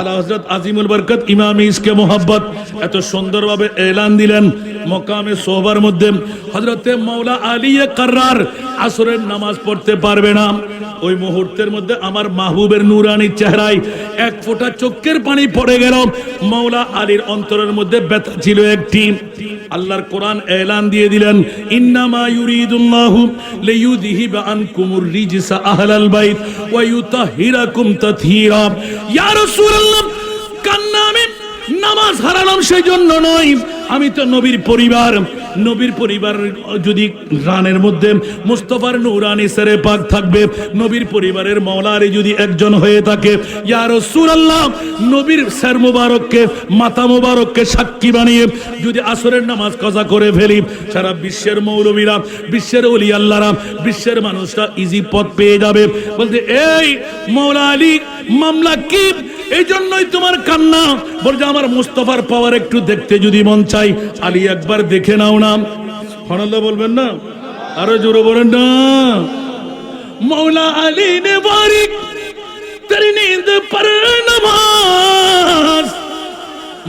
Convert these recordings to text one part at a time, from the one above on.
আলা হজরত আজিমুল বরকত ইমাম ইসকে এত সুন্দরভাবে দিলেন মকামে সোহবার মধ্যে। কার্রার আসরের নামাজ পড়তে পারবে না। ওই মুহূর্তের মধ্যে আমার মাহবুবের চেহারায় এক ফোঁটা চোখের পানি পড়ে গেল। মৌলা আলীর অন্তরের মধ্যে ব্যথা ছিল একটি। আল্লাহর কোরআন এলান দিয়ে দিলেন, ইন্নামা ইউরিদুল্লাহু লিইউযহিবা আনকুমুর রিজসা আহলাল বাইত তাতহীরা ইয়া রাসূলুল্লাহ কান্না আমি নামাজ হারালাম সেই জন্য নয়। আমি তো নবীর পরিবার। নবীর পরিবার যদি রানের মধ্যে মুস্তফার নৌরানি সেরে পাক থাকবে, নবীর পরিবারের মৌলারে যদি একজন হয়ে থাকে ইয়ার সুরাল্লাহ নবীর স্যার মুবারককে, মাতা মুবারককে সাক্ষী বানিয়ে যদি আসরের নামাজ কজা করে ফেলি, সারা বিশ্বের মৌলবীরা, বিশ্বের অলি আল্লাহরা, বিশ্বের মানুষরা ইজি পথ পেয়ে যাবে। বলতে, এই মৌলা আলী, মামলা কি? এই জন্যই তোমার কান্না বলছে আমার মুস্তফার পাওয়ার একটু দেখতে যদি মন চাই আলী একবার দেখে নাও না ফনাল্লাহ বলবেন না আরো জোরে বলেন না মৌলা আলী ने बारिक तेरी नींद पर नमाज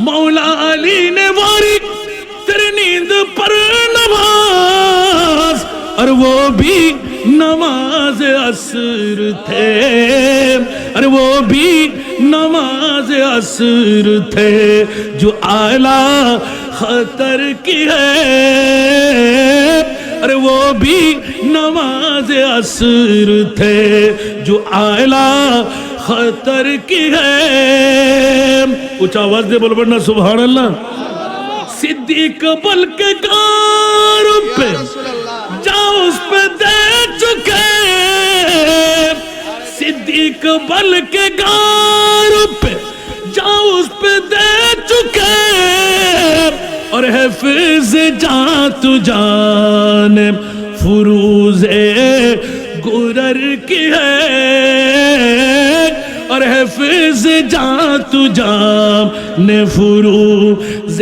मौला अली ने बारिक तेरी नींद पर नमाज और वो भी نماز اثر تھے۔ ارے وہ بھی نماز اثر تھے۔ جو آلہ خطر کی ہے۔ ارے وہ بھی نماز اثر تھے۔ جو آلہ خطر کی ہے۔ اچھا آواز دے بول بڑھنا، سبحان اللہ۔ صدیق بلک کار پہ۔ اس پہ دے چکے۔ صدیق بل کے گار پہ جا اس پہ دے چکے۔ اور حفظ جا تو جان فروز گرر کی ہے۔ اور حفظ جا تو جان فروز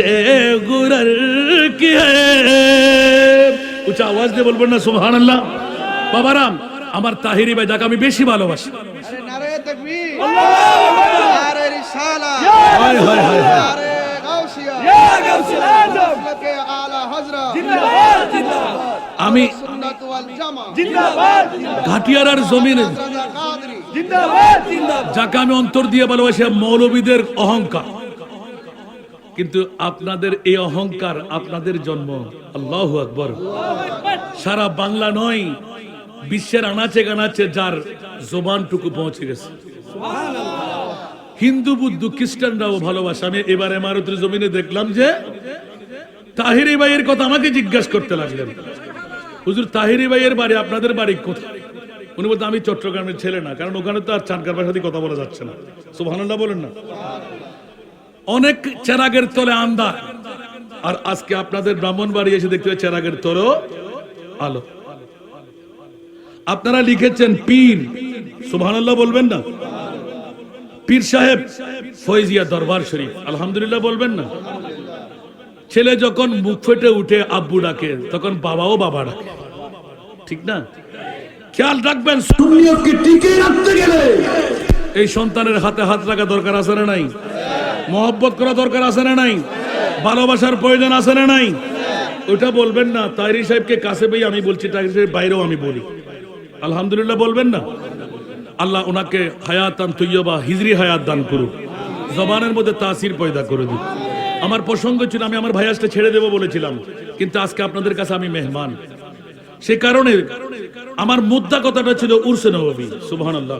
گرر کی ہے۔ উঁচা আওয়াজ দিয়ে বলবেন না সুহান আল্লাহ বাবারাম আমার তাহিরি ভাই যাকে আমি বেশি ভালোবাসি। আমি ঘাটিয়ার জমিনে যাকে আমি অন্তর দিয়ে ভালোবাসি মৌলবীদের অহংকার। কিন্তু আপনাদের এই অহংকার আপনাদের জন্ম। আল্লাহ আকবর। সারা বাংলা নয়, বিশ্বের আনাচে গানাচে যার জবানটুকু পৌঁছে গেছে। হিন্দু, বুদ্ধ, খ্রিস্টানরাও ভালোবাসে। আমি এবার এমারতের জমিনে দেখলাম যে, তাহিরি ভাইয়ের কথা আমাকে জিজ্ঞাসা করতে লাগলেন। হুজুর, তাহিরি ভাইয়ের বাড়ি আপনাদের বাড়ি কোথায়? উনি বলতে, আমি চট্টগ্রামের ছেলে না, কারণ ওখানে তো আর চানকার ভাষাতে কথা বলা যাচ্ছে না। সুবহানাল্লাহ বলেন না। অনেক চেরাগের তলে আন্দার আর আজকে আপনাদের ব্রাহ্মণ বাড়ি এসে দেখতে হবে চেরাগের তলেও আলো। আপনারা লিখেছেন পীর। সুবহানাল্লাহ বলবেন না? পীর সাহেব, ফৈজিয়া দরবার শরীফ। আলহামদুলিল্লাহ বলবেন না? ছেলে যখন মুখ ফেটে উঠে আব্বু ডাকে, তখন বাবাও বাবা ডাকে। ঠিক না? খেয়াল রাখবেন টিকে এই সন্তানের হাতে হাত রাখা দরকার আছে না নাই? মহব্বত করা দরকার আছে না নাই? ভালোবাসার প্রয়োজন আছে না নাই? ওটা বলবেন না। তাইরি সাহেবকে কাছে পেয়ে আমি বলছি, তাইরি সাহেব বাইরেও আমি বলি। আলহামদুলিল্লাহ বলবেন না? আল্লাহ ওনাকে হায়াত হায়াতান তৈয়বা হিজরি হায়াত দান করুক। জবানের মধ্যে তাসির পয়দা করে দিক। আমার প্রসঙ্গ ছিল, আমি আমার ভাইয়াসটা ছেড়ে দেবো বলেছিলাম, কিন্তু আজকে আপনাদের কাছে আমি মেহমান। সে কারণে আমার মুদ্রা কথাটা ছিল উর্সে নবী সুবহানাল্লাহ।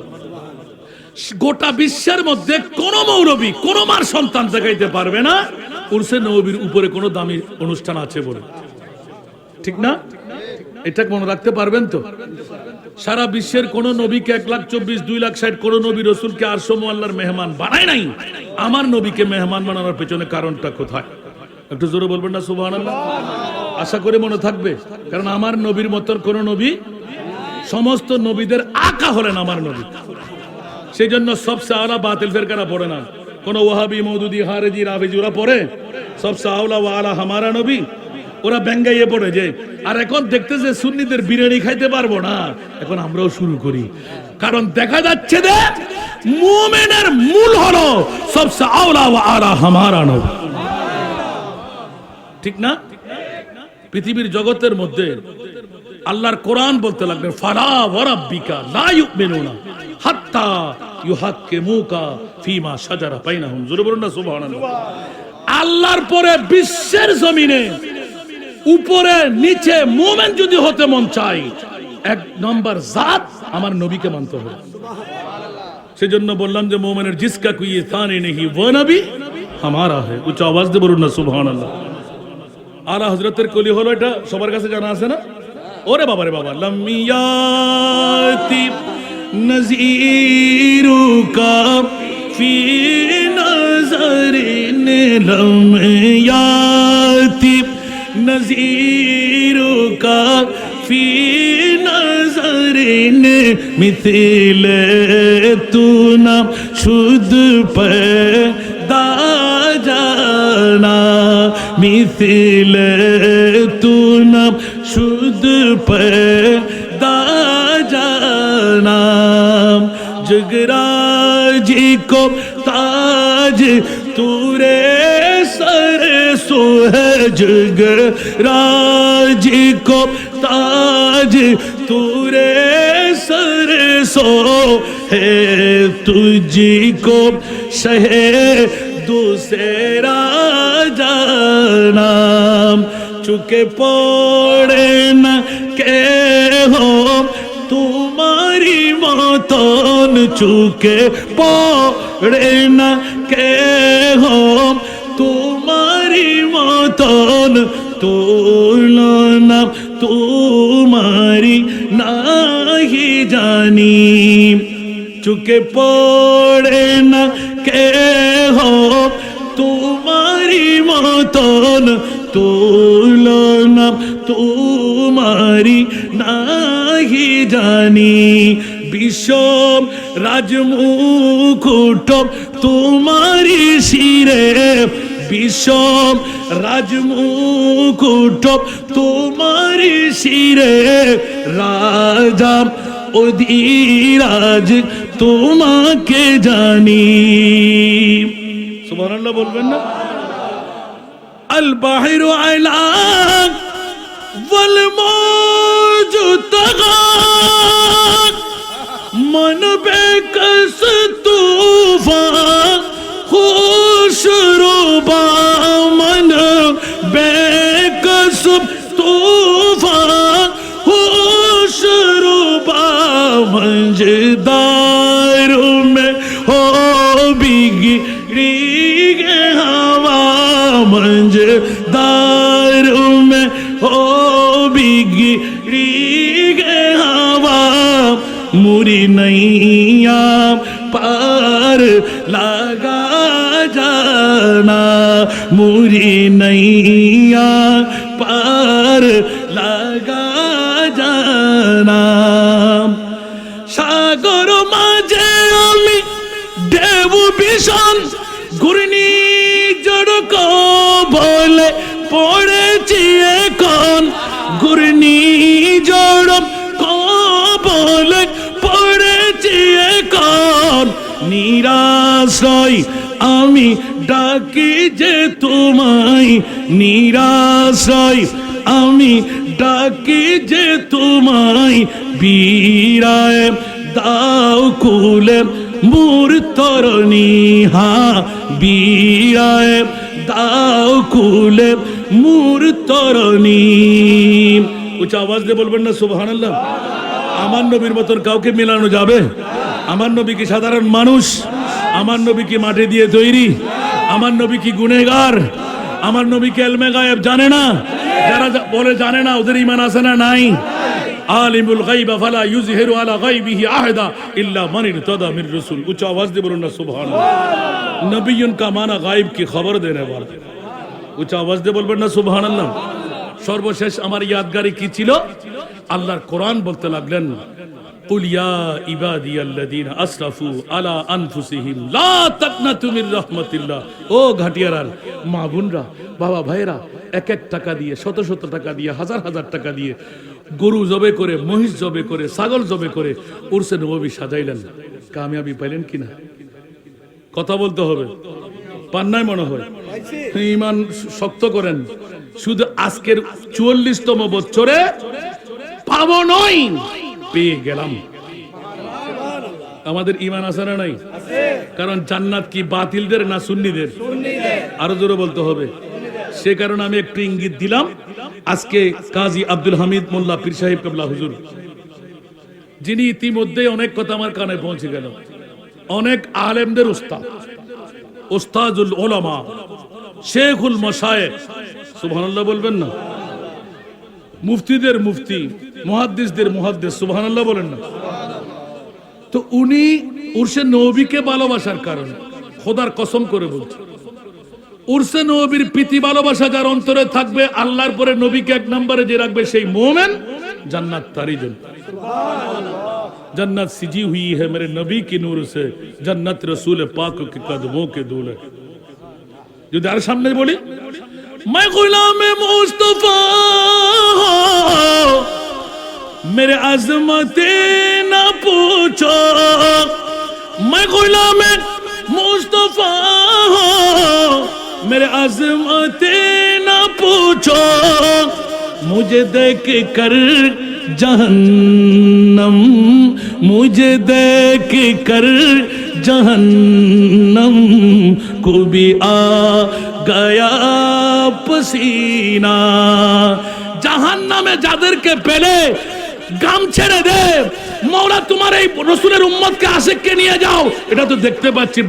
গোটা বিশ্বের মধ্যে কোন মৌরবী কোন মার সন্তান দেখাইতে পারবে না। উর্সে নবীর উপরে কোনো দামি অনুষ্ঠান আছে বলে। ঠিক না? এটা মনে রাখতে পারবেন তো? সারা বিশ্বের কোন নবীকে এক লাখ চব্বিশ, দুই লাখ ষাট কোন নবী রসুলকে আর সমু আল্লাহর মেহমান বানায় নাই। আমার নবীকে মেহমান বানানোর পেছনে কারণটা কোথায়? একটু জোরে বলবেন না সুবাহ আশা করে মনে থাকবে। কারণ আমার নবীর মতন কোন নবী, সমস্ত নবীদের আঁকা হলেন আমার নবী। সেই জন্য সব সাহলা বাতিল ফেরকারা পড়ে না। কোন ওয়াহাবি মৌদুদি হারেজি রাফেজি, ওরা পড়ে। সব সাহলা ওয়ালা হামারা নবী, ওরা ব্যাঙ্গাইয়ে পড়ে যে, আর এখন দেখতেছে সুন্নিদের বিরিয়ানি খাইতে পারব না। এখন আমরাও শুরু করি। কারণ দেখা যাচ্ছে যে, মুমিনের মূল হলো সবসে আওলা ওয়া আলা হামারা নবী। ঠিক না? পৃথিবীর জগতের মধ্যে আল্লাহর কোরআন বলতে লাগলেন ফালা ওয়ারাব্বিকা লা ইউমিনুনা। আল্লাহর পরে বিশ্বের জমিনে, উপরে, নিচে, মুমিন যদি হতে মন চাই এক নম্বর জাত আমার নবীকে মানতে হবে। সেজন্য বললাম যে মোমেনের জিসকা কুই থানে নেহি, ও নবী উচ্চ আওয়াজ দিয়ে না, সুবহানাল্লাহ। আলা হজরতের কলি হলো এটা, সবার কাছে জানা আছে না? ওরে বাবা রে نظیر کا فی نظر لم یاتی نظیر کا فی نظر مثل تو نہ شد پیدا جانا مثل تو نہ شد پیدا مغرا جی کو تاج تورے سر سہج گراج کو تاج تورے سر سو ہے تجھ کو شہ دوسرا جانام چکے پوڑے نہ کہ ہو মতন চুকে পড়ে না কে হো তোমারি মতন তুলনা তোমারি নাহি জানি। চুকে পড়ে না কে হো তোমারি মতন তুলনা তোমারি নাহি জানি। বিষম রাজমুকুট তোমারি শিরে বিষম রাজমুকুট তোমারি শিরে রাজা অধীরাজ তোমাকে জানি সুবহানাল্লাহ বলবেন না আল বাহিরু আলা والموج طغى मन बेकस तूफान खुश रूबा मन बेकस तूफान खुश रूबा मंजदार में हो बिगड़ी हवा मंजदार नैया पार लगा जाना मुरी नैया पार নিরাশ্রয় আমি ডাকি যে তোমায় নিরাশ্রয় আমি ডাকি যে তোমায় বীরায়, দাও কুলে মূর তরণী হা বীরায়, দাও কুলে মূর তরণী উচ্চ আওয়াজ দিয়ে বলবেন না, সুবহানাল্লাহ। আমার নবীর মতন কাউকে মেলানো যাবে? আমার নবী কি সাধারণ মানুষ, আমার নবী কি মাটি দিয়ে তৈরি, আমার নবী কি গুনেগার আমার নবী কি এলমে গায়েব জানে না, যারা বলে জানে না ওদের ইমান আছে না নাই। আলিমুল গাইবা ফালা ইউজহিরু আলা গাইবিহি আহদা ইল্লা মান ইরতাদা মির রাসূল। উচ্চ আওয়াজ দিয়ে বলুন না, সুবহানাল্লাহ। নবিয়ুন কা মানা গায়েব কি খবর দেনে वाला উচ্চ আওয়াজ দিয়ে বলবেন না, সুবহানাল্লাহ। সর্বশেষ আমার ইয়াদগারি কি ছিল? আল্লাহর কোরআন বলতে লাগলেন ও মা বোনরা, বাবা ভাইরা এক এক টাকা দিয়ে, শত শত টাকা দিয়ে, হাজার হাজার টাকা দিয়ে, গরু জবে করে, মহিষ জবে করে, ছাগল জবে করে উর্সে নবী সাজাইলেন। কামিয়াবি পাইলেন কিনা? কথা বলতে হবে। পান্নায় মনে হয়। ইমান শক্ত করেন। শুধু আজকের চুয়াল্লিশতম বছরে পাবো নয় পেয়ে গেলাম। আমাদের ইমান আছে না নাই? কারণ জান্নাত কি বাতিলদের না সুন্নিদের? আরও জোরে বলতে হবে। সে কারণে আমি একটু ইঙ্গিত দিলাম। আজকে কাজী আব্দুল হামিদ মোল্লা পীর সাহেব কাবলা হুজুর, যিনি ইতিমধ্যে অনেক কথা আমার কানে পৌঁছে গেল। অনেক আলেমদের উস্তাদ ওস্তাজুল ওলামা, শেখুল মশায়েখ। সুবহানাল্লাহ বলবেন না? মুফতিদের মুফতি মুহাদ্দিসদের মুহাদ্দিস সুবহানাল্লাহ বলেন না তো উনি উর্সে নবীকে ভালোবাসার কারণে খোদার কসম করে বলছে উর্সে নবীর প্রীতি ভালোবাসা যার অন্তরে থাকবে আল্লাহর পরে নবীকে এক নম্বরে যে রাখবে সেই মোমেন জান্নাত তারই জন্য जन्नत सिजी हुई है मेरे नबी की नूर से जन्नत रसूल पाक के कदमों के दूल है जो दार सामने बोली میں غلام مصطفیٰ میرے عظمت نہ پوچھو۔ میں غلام مصطفیٰ میرے عظمت نہ پوچھو۔ مجھے دیکھ کر جہنم، مجھے دیکھ کر جہنم کو بھی آ گیا۔ পসিনা। জাহান নামে যাদেরকে পেলে গাম ছেড়ে দে। মৌলা তোমার এই রসুলের নিয়ে যাও। এটা তো দেখতে পাচ্ছি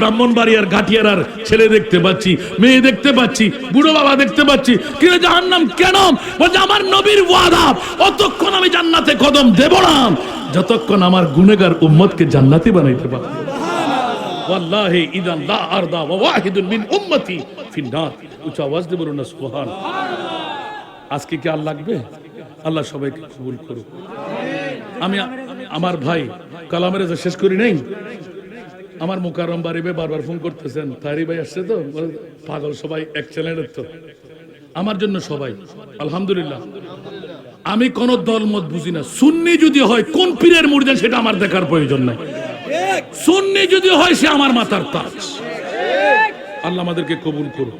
ছেলে দেখতে পাচ্ছি, মেয়ে দেখতে পাচ্ছি, বুড়ো বাবা দেখতে পাচ্ছি। কিন্তু জাহার নাম কেন? বলছে, আমার নবীর ওয়াদা, অতক্ষণ আমি জান্নাতে কদম দেব না। যতক্ষণ আমার গুনেগার উম্মতকে জান্নাতি বানাইতে পারব ওয়াল্লাহি ইদান লা আরদা ওয়া ওয়াহিদুন মিন উম্মতি ফিন্নার। উচ্চ আওয়াজ দিয়ে বলুন সুবহান। আজকে কি আর লাগবে? আল্লাহ সবাইকে কবুল করুক। আমি, আমার ভাই কালামের শেষ করি নেই? আমার মুকাররম বাড়িবে বারবার ফোন করতেছেন। তারি ভাই আসছে তো? পাগল সবাই, এক চ্যানেলের তো। আমার জন্য সবাই, আলহামদুলিল্লাহ। আমি কোন দলমত বুঝি না। সুন্নি যদি হয়, কোন পীরের মুর্দেন সেটা আমার দেখার প্রয়োজন নাই। সুন্নি যদি হয়, সে আমার মাতার তাজ আল্লাহ আমাদেরকে কবুল করুন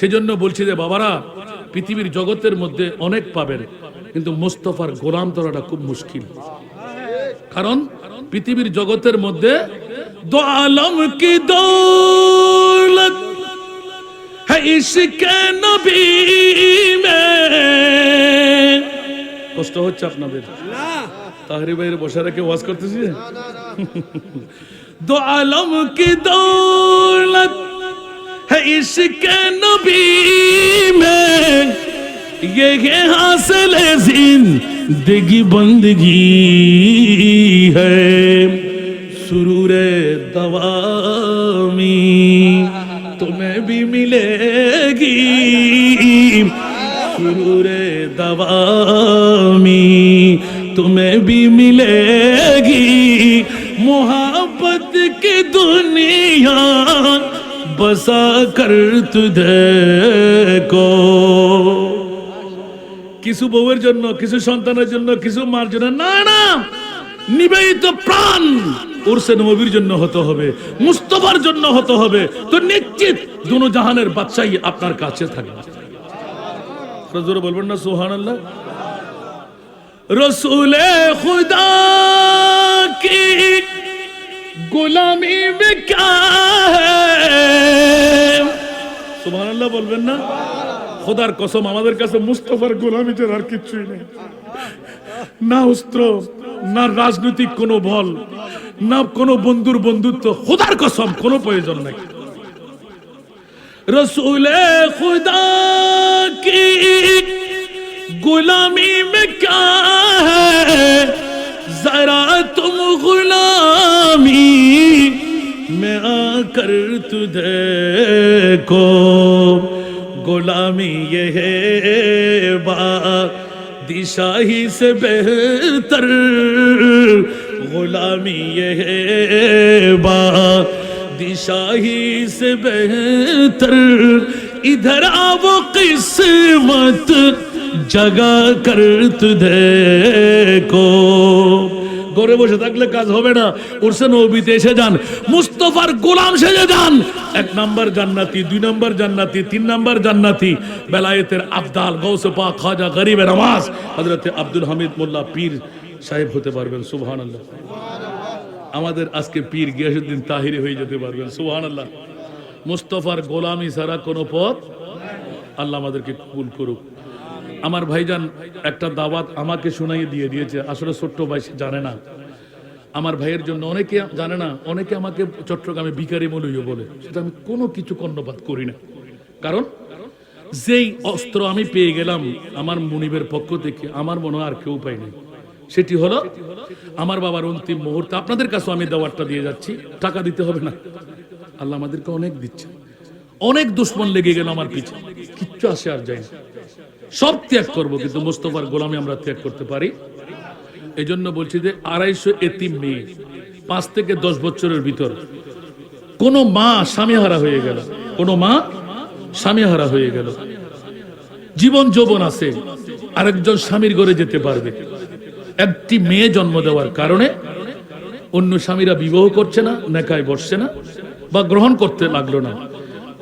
সেজন্য বলছি যে, বাবারা, পৃথিবীর জগতের মধ্যে অনেক পাবেন, কিন্তু মোস্তফার গোলাম তোলাটা খুব মুশকিল। কারণ পৃথিবীর জগতের মধ্যে দো আলম কি দৌলত হ্যাঁ, কষ্ট হচ্ছে আপনাদের। না। তাহরি ভাইয়ের বসে রেখে ওয়াজ করতেছি দো আলম কি দৌলত है इश्क नबी में ये है हासिल जिंदगी बंदगी है सुरूर दवामी भी मिलेगी मोहब्बत की दुनिया बसा कर तुझे को কিছু বউয়ের জন্য কিছু সন্তানের জন্য কিছু মার জন্য না না নিবেদিত প্রাণ উরসে নবীর জন্য হতে হবে মুস্তফার জন্য হতে হবে তো নিশ্চিত দুনো জাহানের বাচ্চাই আপনার কাছে থাকবে আরো জোরে বলবেন না সোহান আল্লাহ رسول خدا کی গোলামি বেকা সুবহান আল্লাহ বলবেন না? খোদার কসম, আমাদের কাছে মুস্তফার গোলামিটার আর কিচ্ছুই নেই। না অস্ত্র, না রাজনৈতিক কোনো বল, না কোনো বন্ধুর বন্ধুত্ব, খোদার কসম, কোনো প্রয়োজন নাই। রসুলে খুদা কি غلامی میں کیا ہے؟ ذرا تم غلامی میں آ کر تجھے کو غلامی یہ ہے با دشاہی سے بہتر۔ غلامی یہ ہے با دشاہی سے بہتر۔ ادھر آو قسمت জাগা কর দেখো। ঘরে বসে থাকলে কাজ হবে না। উঠছে নবীতে এসে যান। মুস্তফার গোলাম সেজে যান। এক নাম্বার জান্নাতি, দুই নাম্বার জান্নাতি, তিন নাম্বার জান্নাতি। বেলায়েতের আফদাল গৌসে পা খাজা, গরিবের নামাজ হজরতে আব্দুল হামিদ মোল্লা পীর সাহেব হতে পারবেন সুহান আল্লাহ আমাদের আজকে পীর গিয়াসুদ্দিন তাহিরে হয়ে যেতে পারবেন সুহান আল্লাহ মুস্তফার গোলামি সারা কোনো পথ আল্লাহ আমাদেরকে কুল করুক। আমার ভাইজান একটা দাওয়াত আমাকে শোনাইয়ে দিয়ে দিয়েছে। আসলে ছোট্ট ভাই জানে না। আমার ভাইয়ের জন্য অনেকে জানে না, অনেকে আমাকে চট্টগ্রামে ভিকারি মলুইও বলে। সেটা আমি কোনো কিছু কর্ণপাত করি না। কারণ যেই অস্ত্র আমি পেয়ে গেলাম আমার মনিবের পক্ষ থেকে, আমার মনে আর কেউ পাইনি সেটি হলো আমার বাবার অন্তিম মুহূর্তে। আপনাদের কাছে আমি দেওয়ারটা দিয়ে যাচ্ছি। টাকা দিতে হবে না। আল্লাহ আমাদেরকে অনেক দিচ্ছে। অনেক দুশ্মন লেগে গেল আমার পিছে। কিচ্ছু আসে আর যায় না। সব ত্যাগ করব, কিন্তু মোস্তফার গোলামে আমরা ত্যাগ করতে পারি। এই জন্য বলছি যে আড়াইশো এতিম মেয়ে, পাঁচ থেকে দশ বছরের ভিতর, কোন মা স্বামী হারা হয়ে গেল, কোন মা স্বামী হারা হয়ে গেল। জীবন যৌবন আছে, আরেকজন স্বামীর ঘরে যেতে পারবে। একটি মেয়ে জন্ম দেওয়ার কারণে অন্য স্বামীরা বিবাহ করছে না, নেকায় বসছে না, বা গ্রহণ করতে লাগল না।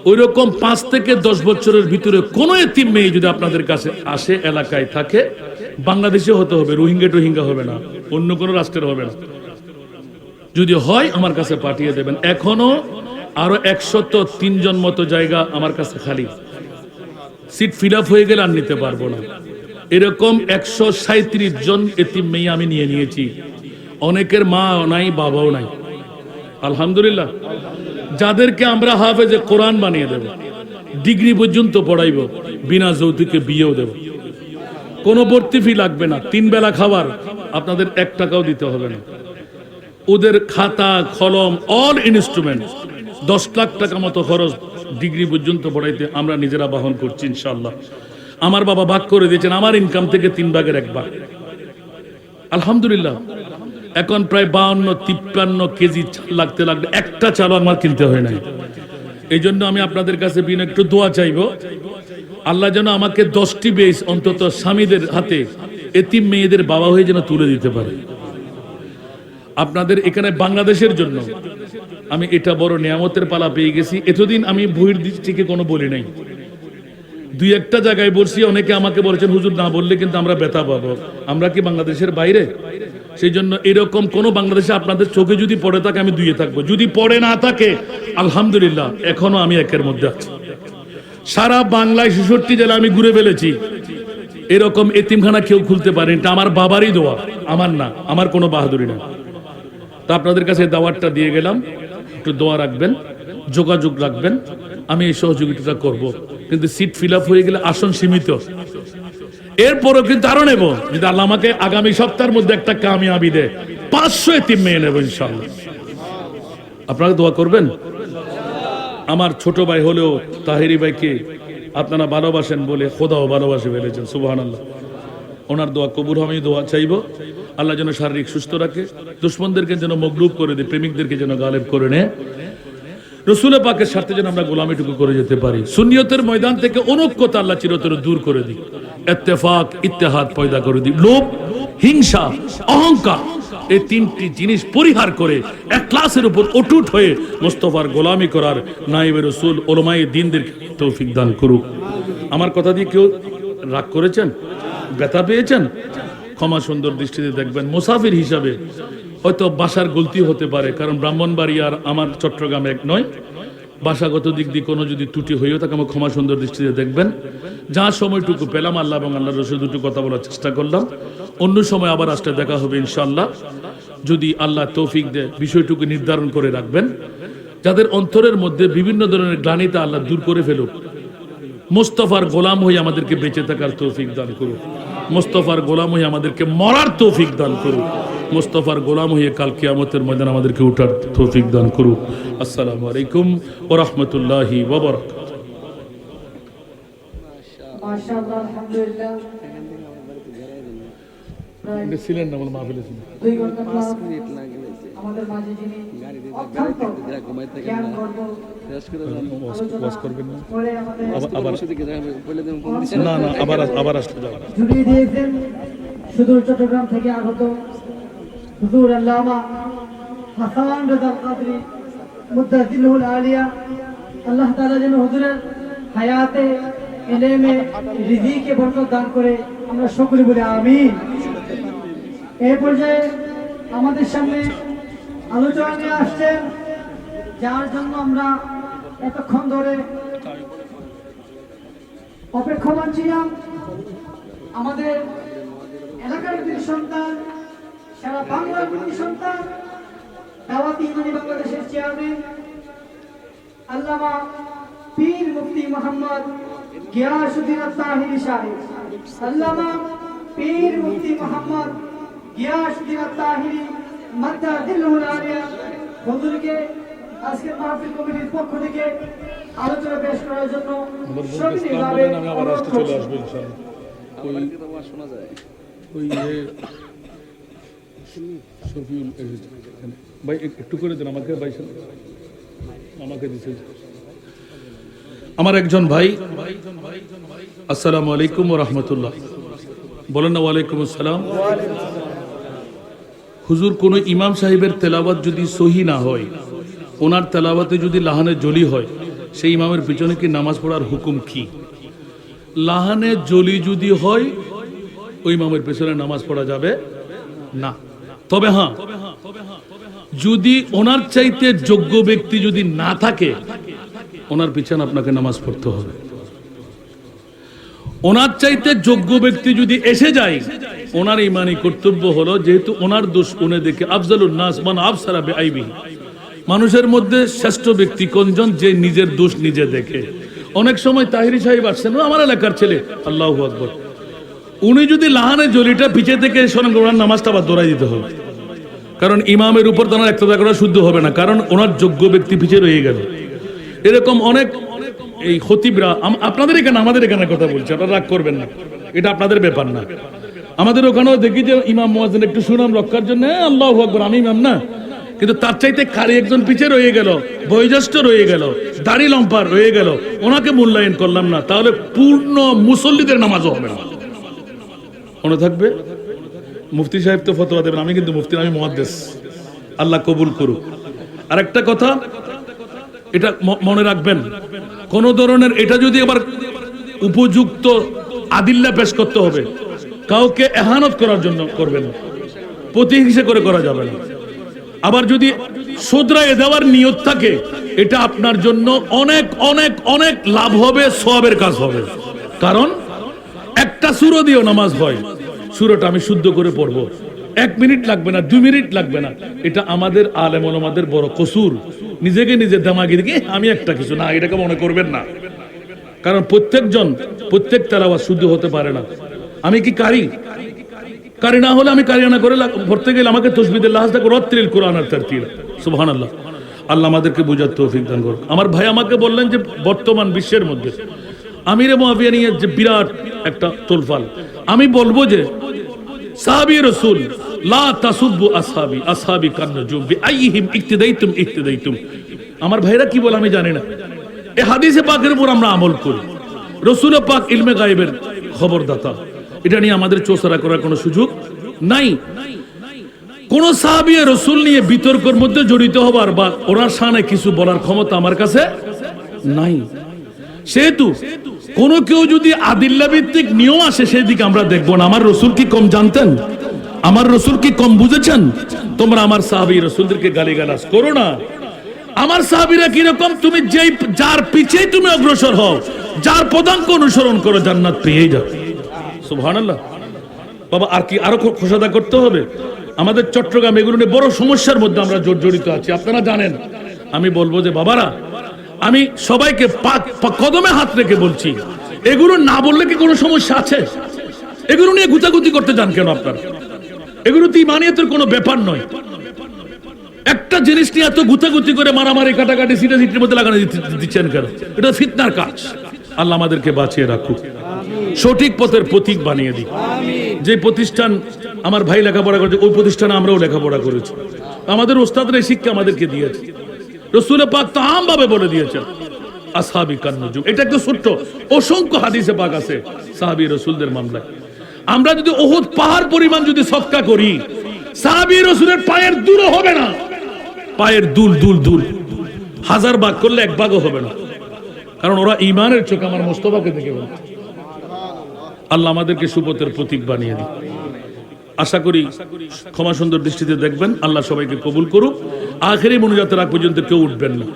ওই রকম পাঁচ থেকে দশ বছরের ভিতরে কোনো এতিম মেয়ে যদি আপনাদের কাছে আসে, এলাকায় থাকে, বাংলাদেশে হতে হবে, রোহিঙ্গা টোহিঙ্গা হবে না, অন্য কোনো রাষ্ট্রের হবে না। যদি হয়, আমার কাছে পাঠিয়ে দেবেন। এখনও আরও একশত তিনজন মতো জায়গা আমার কাছে খালি। সিট ফিল হয়ে গেলে আর নিতে পারব না। এরকম একশো সাঁত্রিশ জন এতিম মেয়ে আমি নিয়ে নিয়েছি। অনেকের মা নাই, বাবাও নাই। আলহামদুলিল্লাহ। যাদেরকে আমরা হাফেজে কোরআন বানিয়ে দেব, ডিগ্রি পর্যন্ত পড়াইব, বিনা যৌতুকে বিয়েও দেব। কোনো ভর্তি ফি লাগবে না, তিন বেলা খাবার, আপনাদের এক টাকাও দিতে হবে না। ওদের খাতা, কলম অল ইনস্ট্রুমেন্ট দশ লাখ টাকা মতো খরচ ডিগ্রি পর্যন্ত পড়াইতে আমরা নিজেরা বাহন করছি ইনশাল্লাহ আমার বাবা ভাগ করে দিয়েছেন, আমার ইনকাম থেকে তিন ভাগের এক ভাগ। আলহামদুলিল্লাহ এখন প্রায় বাউন্ন, তিপ্পান্ন কেজি লাগতে লাগলে একটা চালও আমার কিনতে হয় নাই। এই জন্য আমি আপনাদের কাছে বিন একটু দোয়া চাইব। আল্লাহ যেন আমাকে দশটি বেশ অন্তত স্বামীদের হাতে এতিম মেয়েদের বাবা হয়ে যেন তুলে দিতে পারে। আপনাদের এখানে বাংলাদেশের জন্য আমি এটা বড় নিয়ামতের পালা পেয়ে গেছি। এতদিন আমি বহির দিক থেকে কোনো বলি নাই। দুই একটা জায়গায় বলছি, অনেকে আমাকে বলেছেন, হুজুর, না বললে কিন্তু আমরা ব্যথা পাবো। আমরা কি বাংলাদেশের বাইরে? সেই জন্য এরকম কোন বাংলাদেশে আপনাদের চোখে যদি পড়ে থাকে, আমি দুইয়ে থাকব। যদি পড়ে না থাকে, আলহামদুলিল্লাহ, এখনও আমি একের মধ্যে আছি। সারা বাংলায় ছেষট্টি জেলা আমি ঘুরে ফেলেছি। এরকম এতিমখানা কেউ খুলতে পারেন। এটা আমার বাবারই দোয়া। আমার না, আমার কোনো বাহাদুরি না। তা আপনাদের কাছে দাওয়াতটা দিয়ে গেলাম। একটু দোয়া রাখবেন, যোগাযোগ রাখবেন। আমি এই সহযোগিতাটা করব। কিন্তু সিট ফিল হয়ে গেলে আসন সীমিত। এরপরও কিন্তু আরও নেব। যদি আল্লাহ আমাকে আগামী সপ্তাহের মধ্যে একটা কামিয়াবি দেয়, পাঁচশো এতিম মেয়ে নেব ইনশাল্লাহ আপনারা দোয়া করবেন? আমার ছোট ভাই হলেও তাহেরি ভাইকে আপনারা ভালোবাসেন বলে খোদাও ভালোবাসে ফেলেছেন সুবাহ আল্লাহ ওনার দোয়া কবুর আমি দোয়া চাইব। আল্লাহ যেন শারীরিক সুস্থ রাখে, দুশ্মনদেরকে যেন মগলুব করে দেয়, প্রেমিকদেরকে যেন গালেব করে নেয়। রসুল পাকের স্বার্থে যেন আমরা গোলামিটুকু করে যেতে পারি। সুনিয়তের ময়দান থেকে অনৈক্যতা আল্লাহ চিরতর দূর করে দিই এত্তেফাক, ইত্তেহাদ পয়দা করে দিই লোভ, হিংসা, অহংকার এই তিনটি জিনিস পরিহার করে এক ক্লাসের উপর অটুট হয়ে মোস্তফার গোলামি করার নাইবে রসুল ওলমাই দিনদের তৌফিক দান করুক। আমার কথা দিয়ে কেউ রাগ করেছেন? ব্যথা পেয়েছেন? ক্ষমা সুন্দর দৃষ্টিতে দেখবেন। মুসাফির হিসাবে হয়তো বাসার গলতি হতে পারে, কারণ ব্রাহ্মণবাড়ি আর আমার চট্টগ্রাম এক নয়। ভাষাগত দিক দিয়ে কোনো যদি ত্রুটি হয়েও থাকে আমার ক্ষমা সুন্দর দৃষ্টিতে দেখবেন। যা সময়টুকু পেলাম, আল্লাহ এবং আল্লাহ রসুল দুটো কথা বলার চেষ্টা করলাম। অন্য সময় আবার আসতে দেখা হবে ইনশাল্লাহ যদি আল্লাহ তৌফিক দেয়, বিষয়টুকু নির্ধারণ করে রাখবেন। যাদের অন্তরের মধ্যে বিভিন্ন ধরনের গ্লানিতা আল্লাহ দূর করে ফেলুক। মোস্তফার গোলাম হয়ে আমাদেরকে বেঁচে থাকার তৌফিক দান করুক। মোস্তফার গোলাম হয়ে আমাদেরকে মরার তৌফিক দান করুক। মোস্তফার গোলাম হয়ে কাল কিয়ামতের ময়দান আমাদেরকে উঠার তৌফিক দান করুক। আসসালামু আলাইকুম ও রহমতুল্লাহি ওবরাক মাশাআল্লাহ আলহামদুলিল্লাহ। প্রায় ছিলেন না বলে মাহফিলে ছিলেন দুই ঘণ্টা আমাদের মাঝে যিনি অত্যন্ত জ্ঞান গর্ব ওয়াজ করবেন না। আবার না না আবার আবার আসতে যাও জুড়িয়ে দিয়েছেন সুদূর চট্টগ্রাম থেকে আগত হুজুর আল্লামা হাসান রেজাল কাদরি মুদাজিলুল আলিয়া, আল্লাহ তাআলা যেন হুজুরের হায়াতে এলেমে রিজিকে বরকত দান করে আমরা সকলে বলি আমিন। এই পর্যায়ে আমাদের সামনে আলোচনা নিয়ে আসছেন যার জন্য আমরা এতক্ষণ ধরে অপেক্ষমান ছিলাম। আমাদের এলাকার সন্তান সারা বাংলার দুই সন্তান দাওয়াতি ইমানি বাংলাদেশের চেয়ারম্যান আল্লামা পীর মুফতি মোহাম্মদ গিয়াসুদ্দিন তাহিরি সাহেব আল্লামা পীর মুফতি মোহাম্মদ গিয়াসুদ্দিন তাহিরি মাদ্দা দিল্লুল আলিয়া। হুজুরকে আজকের মাহফিল কমিটির পক্ষ থেকে আলোচনা পেশ করার জন্য সবিনয়ভাবে আমি আবার আসতে অনুরোধ চলে করছি। আসব ইনশাআল্লাহ। ওই ওই যে আমার একজন ভাই, আসসালামু আলাইকুম রাহমাতুল্লাহ। বলেন না ওয়ালাইকুম আসসালাম। হুজুর, কোন ইমাম সাহেবের তেলাওয়াত যদি সহি না হয়, ওনার তেলাওয়াতে যদি লাহানে জলি হয়, সেই ইমামের পিছনে কি নামাজ পড়ার হুকুম কি? লাহানে জলি যদি হয়, ওই ইমামের পেছনে নামাজ পড়া যাবে না। তবে হ্যাঁ যদি ওনার চাইতে যোগ্য ব্যক্তি যদি না থাকে, ওনার পিছনে আপনাকে নামাজ পড়তে হবে। ওনার চাইতে যোগ্য ব্যক্তি যদি এসে যায়, ওনার ইমানি কর্তব্য হলো যেহেতু ওনার দোষ উনি দেখে আফজালুল নাস মান আফসারা বেআইবি। মানুষের মধ্যে শ্রেষ্ঠ ব্যক্তি কোনজন যে নিজের দোষ নিজে দেখে? অনেক সময় তাহিরি সাহেব আসছেন আমার এলাকার ছেলে। আল্লাহ আকবর। উনি যদি লাহানে জলিটা পিছে থেকে শোনেন ওনার নামাজটা আবার দৌড়াই দিতে হবে। কারণ ইমামের উপর তার একটা করা শুদ্ধ হবে না কারণ ওনার যোগ্য ব্যক্তি পিছে রয়ে গেল। এরকম অনেক এই খতিবরা আপনাদের এখানে আমাদের এখানে কথা বলছি আপনারা রাগ করবেন না। এটা আপনাদের ব্যাপার না। আমাদের ওখানেও দেখি যে ইমাম মোয়াজ্জেন একটু সুনাম রক্ষার জন্য "হ্যাঁ, আল্লাহ আকবর আমি ইমাম না। কিন্তু তার চাইতে কারি একজন পিছে রয়ে গেল বয়োজ্যেষ্ঠ রয়ে গেল দাড়ি লম্পা রয়ে গেল ওনাকে মূল্যায়ন করলাম না তাহলে পূর্ণ মুসল্লিদের নামাজও হবে না। মনে থাকবে? মুফতি সাহেব তো ফতোয়া দেবেন, আমি কিন্তু মুফতি আমি মহাদ্দেশ আল্লাহ কবুল করুক। আর একটা কথা, এটা মনে রাখবেন, কোন ধরনের এটা যদি আবার উপযুক্ত আদিল্লা পেশ করতে হবে, কাউকে এহানত করার জন্য করবেন প্রতিহিংসা করে করা যাবে না। আবার যদি শুধরায় দেওয়ার নিয়ত থাকে, এটা আপনার জন্য অনেক অনেক অনেক লাভ হবে, সবের কাজ হবে। কারণ একটা সুরো দিয়েও নামাজ হয় সুরোটা আমি শুদ্ধ করে পড়ব। এক মিনিট লাগবে না দুই মিনিট লাগবে না। এটা আমাদের আলেম আমাদের বড় কসুর। নিজেকে নিজে দামাগি দিকে আমি একটা কিছু। না, এটাকে মনে করবেন না। কারণ প্রত্যেকজন, প্রত্যেক তেলাওয়াত শুদ্ধ হতে পারে না। আমি কি কারি? কারি না হলে আমি কারি কারিয়ানা করে পড়তে গেলে আমাকে তসবিদের লাহাজ রত্রিল কোরআন আর তারতিল সুবহান আল্লাহ আল্লাহ আমাদেরকে বুঝার তৌফিক দান করুন আমার ভাই আমাকে বললেন যে, বর্তমান বিশ্বের মধ্যে আমিরে মুয়াবিয়া নিয়ে যে বিরাট একটা তোলফাল আমি বলব যে, সাহাবী রাসূল, লা তাসুব্বু আসহাবি আসহাবি কান্নজুম বিআইহিম ইক্তিদাইতুম ইক্তিদাইতুম। আমার ভাইরা কি বলে আমি জানি না। এই হাদিসে পাকের উপর আমরা আমল করি। রসুল পাক ইলমে গায়েবের খবরদাতা। এটা নিয়ে আমাদের চোষারা করার কোনো সুযোগ নাই। কোন সাহাবি রসুল নিয়ে বিতর্কের মধ্যে জড়িত হবার বা ওনার সামনে কিছু বলার ক্ষমতা আমার কাছে নাই। সেহেতু কোন কেউ যদি আদিল্লা ভিত্তিক নিয়ম আসে সেই দিকে আমরা দেখব না। আমার রসুল কি কম জানতেন? আমার রসুল কি কম বুঝেছেন? তোমরা আমার সাহাবি রসুলদেরকে গালিগালাজ করো না। আমার সাহাবিরা কীরকম? তুমি যেই, যার পিছে তুমি অগ্রসর হও, যার পদাঙ্ক অনুসরণ করো, জান্নাত পেয়ে যাও। সুবহানাল্লাহ। বাবা, আর কি আরও খোসাদা করতে হবে? আমাদের চট্টগ্রাম এগুলো নিয়ে বড় সমস্যার মধ্যে আমরা জড়িত আছি। আপনারা জানেন। আমি বলব যে, বাবারা আমি সবাইকে কদমে হাত রেখে বলছি, এগুলো না বললে কি কোনো সমস্যা আছে? এগুলো নিয়ে গুতাগুতি করতে যান কেন আপনার? এগুলো তো ইমানিয়তের কোনো ব্যাপার নয়। একটা জিনিস নিয়ে এত গুতাগুতি করে মারামারি, কাটাকাটি, সিটা সিটির মধ্যে লাগানো দিচ্ছেন কেন? এটা ফিতনার কাজ। আল্লাহ আমাদেরকে বাঁচিয়ে রাখুক। সঠিক পথের প্রতীক বানিয়ে দিই যে প্রতিষ্ঠান আমার ভাই লেখাপড়া করেছে, ওই প্রতিষ্ঠানে আমরাও লেখাপড়া করেছি। আমাদের ওস্তাদরা এই শিক্ষা আমাদেরকে দিয়েছে। রসুলের পাক তো আমভাবে বলে দিয়েছেন। আসহাবি কান্নজুম। এটা একটা ছোট্ট অসংখ্য হাদিসে পাক আছে সাহাবি রসুলদের মামলায়। আমরা যদি ওহুদ পাহাড় পরিমাণ যদি সৎকা করি, সাহাবি রসুলের পায়ের দূরও হবে না। পায়ের দুল দুল দুল। হাজার ভাগ করলে এক ভাগও হবে না। কারণ ওরা ইমানের চোখ আমার মোস্তফাকে দেখে বলছে আল্লাহ আমাদেরকে সুপথের প্রতীক বানিয়ে দিই আশা করি ক্ষমা সুন্দর দৃষ্টিতে দেখবেন, আল্লাহ সবাইকে কবুল করুক। আখেরি মনোজাতের আগ পর্যন্ত কেউ উঠবেন না।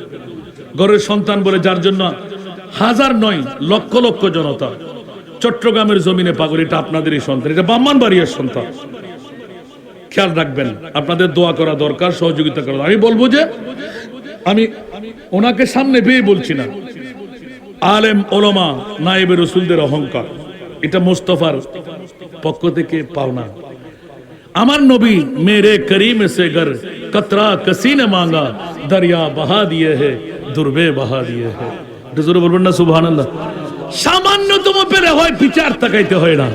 ঘরের সন্তান বলে যার জন্য হাজার নয়, লক্ষ লক্ষ জনতা চট্টগ্রামের জমিনে পাগল, এটা আপনাদেরই সন্তান, এটা বাম্মান বাড়িয়ার সন্তান। খেয়াল রাখবেন, আপনাদের দোয়া করা দরকার, সহযোগিতা করা আমি বলব যে, আমি ওনাকে সামনে পেয়ে বলছি না। আলেম, ওলমা নাইবে রসুলদের অহংকার, এটা মোস্তফার পক্ষ থেকে পাওনা। আমার নবী মেরে করিম সে গর কতরা কসি নে মাঙ্গা দরিয়া বহা দিয়ে হে দুর্বে বহা দিয়ে হে জোরে বলবেন না সুবাহ সামান্যতম পেরে হয় বিচার তাকাইতে হয় না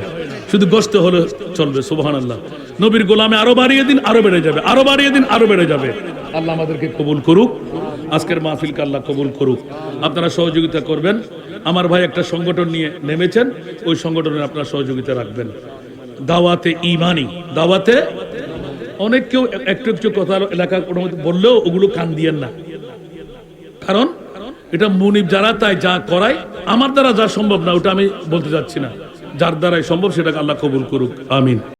শুধু গোস্ত হলে চলবে সুবাহান আল্লাহ নবীর গোলামে আরও বাড়িয়ে দিন আরও বেড়ে যাবে আরও বাড়িয়ে দিন আরও বেড়ে যাবে আল্লাহ আমাদেরকে কবুল করুক। আজকের মাহফিলকে আল্লাহ কবুল করুক। আপনারা সহযোগিতা করবেন। আমার ভাই একটা সংগঠন নিয়ে নেমেছেন। ওই সংগঠনে আপনারা সহযোগিতা রাখবেন। দাওয়াতে ইমানি দাওয়াতে? অনেক কেউ একটু একটু কথা এলাকা কোনো বললেও ওগুলো কান দিয়েন না। কারণ এটা মুনিব যারা, তাই যা করায়, আমার দ্বারা যা সম্ভব না, ওটা আমি বলতে যাচ্ছি না। যার দ্বারাই সম্ভব, সেটাকে আল্লাহ কবুল করুক। আমিন।